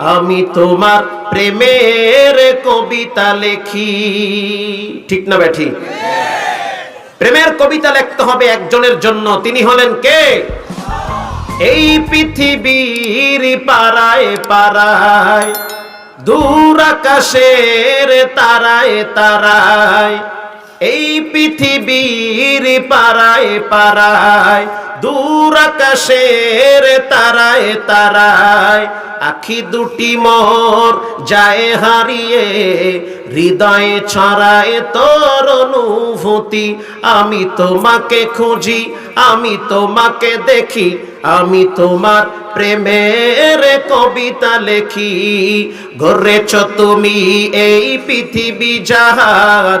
আমি তোমার প্রেমের কবিতা লেখি। ঠিক না ব্যাঠি? প্রেমের কবিতা লিখতে হবে একজনের জন্য। তিনি হলেন কে? এই পৃথিবীর পাড়ায় পাড়ায়, দূর আকাশের তারায় তারায়, এই পৃথিবীর পাড়ায় পাড়ায় দূর আকাশের তারায় তারায়, আখি দুটি মোর যায় হারিয়ে, হৃদয়ে ছড়ায় তোর অনুভূতি। আমি তোমাকে খুঁজি, আমি তোমাকে দেখি, আমি তোমার প্রেমের কবিতা লেখি। গড়েছ তুমি এই পৃথিবী জাহান